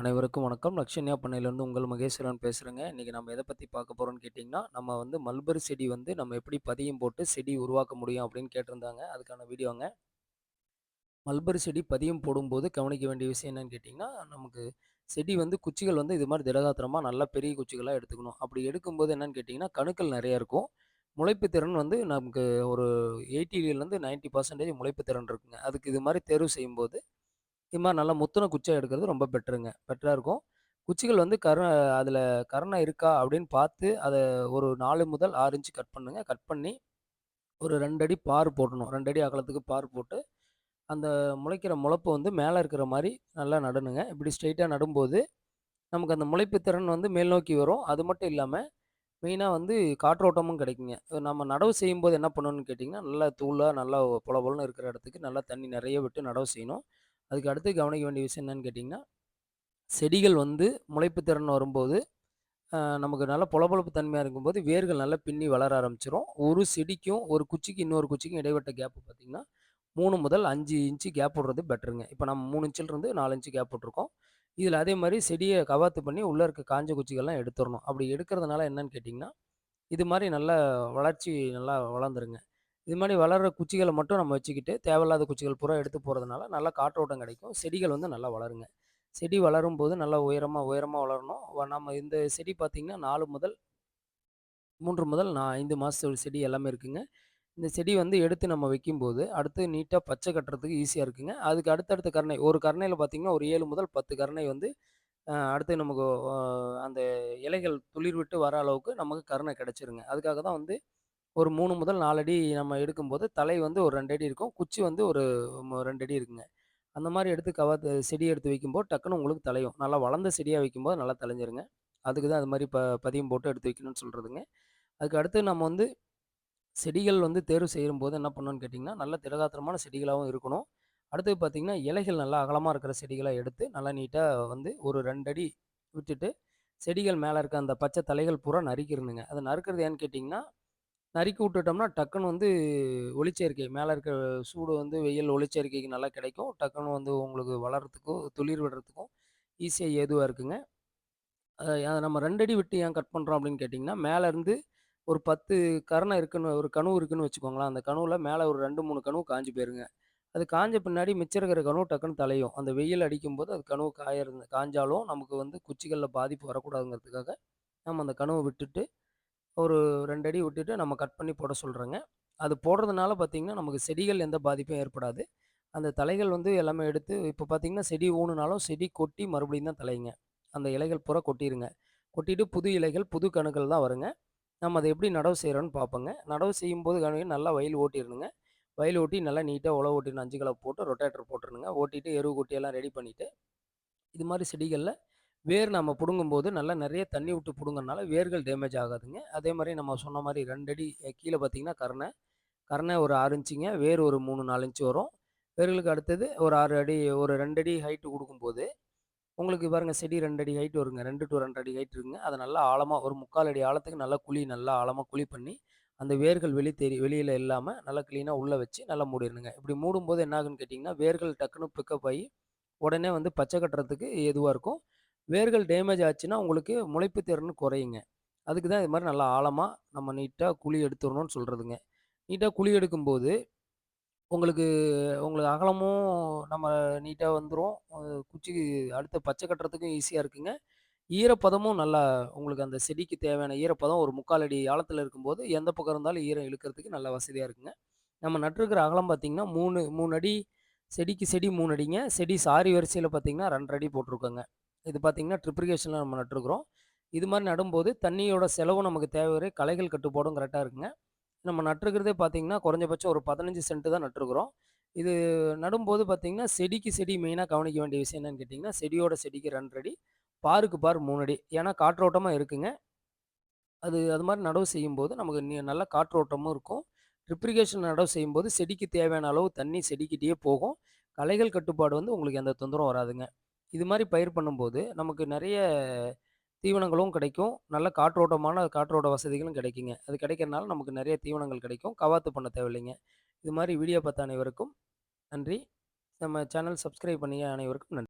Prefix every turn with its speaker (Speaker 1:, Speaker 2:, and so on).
Speaker 1: அனைவருக்கும் வணக்கம். லக்ஷன்யா பண்ணையிலேருந்து உங்கள் மகேஸ்வரன் பேசுகிறேங்க இன்றைக்கி நம்ம எதை பற்றி பார்க்க போகிறோன்னு கேட்டிங்கன்னா நம்ம வந்து மல்பரி செடி வந்து நம்ம எப்படி பதியம் போட்டு செடி உருவாக்க முடியும் அப்படின்னு கேட்டிருந்தாங்க. அதுக்கான வீடியோங்க. மல்பரி செடி பதியம் போடும்போது கவனிக்க வேண்டிய விஷயம் என்னன்னு கேட்டிங்கன்னா, நமக்கு செடி வந்து குச்சிகள் வந்து இது மாதிரி திடகாத்திரமாக நல்லா பெரிய குச்சிகளாக எடுத்துக்கணும். அப்படி எடுக்கும்போது என்னன்னு கேட்டிங்கன்னா, கணுக்கள் நிறையா இருக்கும். முளைப்பு திறன் வந்து நமக்கு ஒரு 80லேருந்து 90% முளைப்பு திறன் இருக்குங்க. அதுக்கு இது மாதிரி தேர்வு செய்யும்போது, இது மாதிரி நல்லா முத்துன குச்சியாக எடுக்கிறது ரொம்ப பெட்டருங்க. பெட்டராக இருக்கும். குச்சிகள் வந்து கர அதில் கருணை இருக்கா அப்படின்னு பார்த்து, அதை ஒரு நாலு முதல் ஆறு இன்ச்சு கட் பண்ணுங்க. கட் பண்ணி ஒரு ரெண்டடி பார் போடணும். ரெண்டடி அகலத்துக்கு பார் போட்டு, அந்த முளைக்கிற முளைப்பு வந்து மேலே இருக்கிற மாதிரி நல்லா நடணுங்க. இப்படி ஸ்ட்ரைட்டாக நடும்போது, நமக்கு அந்த முளைப்பு திறன் வந்து மேல் நோக்கி வரும். அது மட்டும் இல்லாமல் மெயினாக வந்து காற்றோட்டமும் கிடைக்குங்க. நம்ம நடவு செய்யும்போது என்ன பண்ணணும்னு கேட்டிங்கன்னா, நல்லா தூளாக நல்லா பொல பொலன்னு இருக்கிற இடத்துக்கு நல்லா தண்ணி நிறைய விட்டு நடவு செய்யணும். அதுக்கு அடுத்து கவனிக்க வேண்டிய விஷயம் என்னன்னு கேட்டிங்கன்னா, செடிகள் வந்து முளைப்பு திறன் வரும்போது, நமக்கு நல்ல பொலபொலப்பு தன்மையாக இருக்கும்போது, வேர்கள் நல்லா பின்னி வளர ஆரம்பிச்சிடும் ஒரு செடிக்கும், ஒரு குச்சிக்கு இன்னொரு குச்சிக்கும் இடைப்பட்ட கேப் பார்த்தீங்கன்னா, மூணு முதல் அஞ்சு இன்ச்சு கேப் விடுறது பெட்டருங்க. இப்போ நம்ம மூணு இன்ச்சிலிருந்து 4 இன்ச் கேப் விட்ருக்கோம் இதில் அதே மாதிரி செடியை கவாத்து பண்ணி உள்ளே இருக்க காஞ்ச குச்சிகள்லாம் எடுத்துடணும் அப்படி எடுக்கிறதுனால என்னன்னு கேட்டிங்கன்னா, இது மாதிரி நல்லா வளர்ச்சி நல்லா வளர்ந்துருங்க. இது மாதிரி வளர்ற குச்சிகளை மட்டும் நம்ம வச்சுக்கிட்டு, தேவையில்லாத குச்சிகள் பூரா எடுத்து போகிறதுனால நல்லா காற்றோட்டம் கிடைக்கும். செடிகள் வந்து நல்லா வளருங்க. செடி வளரும் போது நல்லா உயரமாக உயரமாக வளரணும். நம்ம இந்த செடி பார்த்திங்கன்னா நாலு முதல் மூன்று முதல் நான் ஐந்து மாதத்து செடி எல்லாமே இருக்குங்க. இந்த செடி வந்து எடுத்து நம்ம வைக்கும்போது, அடுத்து நீட்டாக பச்சை கட்டுறதுக்கு ஈஸியாக இருக்குங்க. அதுக்கு அடுத்தடுத்த கருணை ஒரு கருணையில் பார்த்திங்கன்னா ஒரு ஏழு முதல் பத்து கருணை வந்து அடுத்து நமக்கு அந்த இலைகள் துளிர் விட்டு வர அளவுக்கு நமக்கு கருணை கிடச்சிருங்க அதுக்காக தான் வந்து ஒரு மூணு முதல் நாலு அடி நம்ம எடுக்கும்போது, தலை வந்து ஒரு ரெண்டு அடி இருக்கும். குச்சி வந்து ஒரு ரெண்டு அடி இருக்குங்க. அந்த மாதிரி எடுத்து கவாத்து செடி எடுத்து வைக்கும்போது, டக்குன்னு உங்களுக்கு தழையும். நல்லா வளர்ந்த செடியாக வைக்கும்போது நல்லா தலைஞ்சிருங்க அதுக்கு தான் அது மாதிரி ப பதியம் போட்டு எடுத்து வைக்கணும்னு சொல்கிறதுங்க அதுக்கு அடுத்து நம்ம வந்து செடிகள் வந்து தேர்வு செய்யும்போது என்ன பண்ணணும்னு கேட்டிங்கன்னா, நல்ல திடகாத்திரமான செடிகளாகவும் இருக்கணும். அடுத்தது பார்த்தீங்கன்னா, இலைகள் நல்லா அகலமாக இருக்கிற செடிகளாக எடுத்து, நல்லா நீட்டாக வந்து ஒரு ரெண்டடி விட்டுட்டு, செடிகள் மேலே இருக்க அந்த பச்சை தலைகள் பூரா நறுக்கிரணுங்க. அதை நறுக்கிறது ஏன்னு கேட்டிங்கன்னா, நறுக்கி விட்டுட்டோம்னா, டக்குனு வந்து ஒளிச்சேர்க்கை மேலே இருக்க சூடு வந்து வெயில் ஒளிச்சேர்க்கைக்கு நல்லா கிடைக்கும். டக்குனு வந்து உங்களுக்கு வளர்றதுக்கும், துளிர் விடுறதுக்கும் ஈஸியாக ஏதுவாக இருக்குங்க. நம்ம ரெண்டடி விட்டு ஏன் கட் பண்ணுறோம் அப்படின்னு கேட்டிங்கன்னா, மேலேருந்து ஒரு பத்து கரணை இருக்குன்னு ஒரு கனவு இருக்குன்னு வச்சுக்கோங்களேன். அந்த கனவில் மேலே ஒரு 2, 3 கணுவு காஞ்சு போயிருங்க. அது காஞ்ச பின்னாடி மிச்சம் இருக்கிற கனவு டக்குன்னு தழையும். அந்த வெயில் அடிக்கும்போது அது கனவு காயறது காய்ஞ்சாலும் நமக்கு வந்து குச்சிகளில் பாதிப்பு வரக்கூடாதுங்கிறதுக்காக, நம்ம அந்த கனவை விட்டுட்டு, ஒரு ரெண்டு அடி விட்டுட்டு நம்ம கட் பண்ணி போட சொல்கிறேங்க அது போடுறதுனால பார்த்தீங்கன்னா, நமக்கு செடிகள் எந்த பாதிப்பும் ஏற்படாது. அந்த தழைகள் வந்து எல்லாமே எடுத்து இப்போ பார்த்தீங்கன்னா, செடி ஊணுனாலும் செடி கொட்டி மறுபடியும் தான் தலைங்க அந்த இலைகள் பூரா கொட்டிருங்க. கொட்டிட்டு புது இலைகள், புது கணுக்கள் தான் வருங்க. நம்ம அதை எப்படி நடவு செய்கிறோன்னு பார்ப்போங்க. நடவு செய்யும்போது கணக்கு நல்லா வயல் ஓட்டிடணுங்க வயல் ஓட்டி நல்லா நீட்டாக உழவு ஓட்டிடணும். 5 கலப்பை போட்டு ரொட்டேட்டர் போட்டுருணுங்க ஓட்டிட்டு எருவு கொட்டி எல்லாம் ரெடி பண்ணிவிட்டு இது மாதிரி செடிகளில் வேர் நம்ம பிடுங்கும்போது நல்லா நிறைய தண்ணி விட்டு பிடுங்கறனால வேர்கள் டேமேஜ் ஆகாதுங்க. அதே மாதிரி நம்ம சொன்ன மாதிரி ரெண்டடி கீழே பார்த்தீங்கன்னா கருணை கருணை ஒரு ஆறு இன்ச்சுங்க. வேர் ஒரு மூணு நாலு இன்ச்சு வரும். வேர்களுக்கு அடுத்தது ஒரு ஆறு அடி ஒரு 2 அடி கொடுக்கும்போது உங்களுக்கு பாருங்க செடி ரெண்டடி ஹைட் வருங்க. ரெண்டு டு ரெண்டடி ஹைட் இருக்குங்க. அதை நல்லா ஆழமாக ஒரு 3/4 அடி ஆழத்துக்கு நல்லா குழி நல்லா ஆழமாக குழி பண்ணி, அந்த வேர்கள் வெளி தெரி வெளியில் இல்லாமல் நல்லா க்ளீனாக உள்ளே வச்சு நல்லா மூடிறணுங்க. இப்படி மூடும்போது என்ன ஆகுன்னு கேட்டிங்கன்னா, வேர்கள் டக்குனு பிக்கப் ஆகி உடனே வந்து பச்சை கட்டுறதுக்கு எதுவாக இருக்கும். வேர்கள் டேமேஜ் ஆச்சுன்னா, உங்களுக்கு முளைப்பு திறன் குறையுங்க. அதுக்கு தான் இது மாதிரி நல்லா ஆழமாக நம்ம நீட்டாக குழி எடுத்துடணும்னு சொல்கிறதுங்க நீட்டாக குழி எடுக்கும்போது, உங்களுக்கு உங்களுக்கு அகலமும் நம்ம நீட்டாக வந்துடும் குச்சி அடுத்த பச்சை கட்டுறதுக்கும் ஈஸியாக இருக்குங்க. ஈரப்பதமும் நல்லா உங்களுக்கு அந்த செடிக்கு தேவையான ஈரப்பதம் ஒரு 3/4 அடி ஆழத்தில் இருக்கும்போது, எந்த பக்கம் இருந்தாலும் ஈரம் இழுக்கிறதுக்கு நல்லா வசதியாக இருக்குங்க. நம்ம நட்டுருக்கிற அகலம் பார்த்தீங்கன்னா, 3 3 அடி செடிக்கு செடி மூணு அடிங்க. செடி சாரி வரிசையில் பார்த்தீங்கன்னா 2 1/2 அடி போட்டிருக்கோங்க. இது பார்த்தீங்கன்னா, ட்ரிப்ரிகேஷனில் நம்ம நட்டுருக்குறோம் இது மாதிரி நடும்போது தண்ணியோட செலவும் நமக்கு தேவை களைகள் கட்டுப்பாடும் கரெக்டாக இருக்குங்க. நம்ம நட்டுருக்கிறதே பார்த்தீங்கன்னா, குறைஞ்சபட்சம் ஒரு 15 சென்ட் தான் நட்டுருக்குறோம் இது நடும்போது பார்த்திங்கன்னா செடிக்கு செடி மெயினாக கவனிக்க வேண்டிய விஷயம் என்னன்னு கேட்டிங்கன்னா, செடியோட செடிக்கு 2 1/2 அடி, பாருக்கு பார் 3 அடி. ஏன்னா காற்றோட்டமாக இருக்குங்க. அது அது மாதிரி நடவு செய்யும்போது நமக்கு நல்ல காற்றோட்டமும் இருக்கும். ட்ரிப் நடவு செய்யும்போது செடிக்கு தேவையான அளவு தண்ணி செடிக்கிட்டே போகும். களைகள் கட்டுப்பாடு வந்து உங்களுக்கு எந்த தொந்தரவும் வராதுங்க. இது மாதிரி பயிர் பண்ணும்போது, நமக்கு நிறைய தீவனங்களும் கிடைக்கும். நல்ல காற்றோட்டமான காற்றோட வசதிகளும் கிடைக்குங்க. அது கிடைக்கிறனால நமக்கு நிறைய தீவனங்கள் கிடைக்கும். கவாத்து பண்ண தேவையில்லைங்க. இது மாதிரி வீடியோ பார்த்த அனைவருக்கும் நன்றி. நம்ம சேனல் சப்ஸ்கிரைப் பண்ணிய அனைவருக்கும் நன்றி.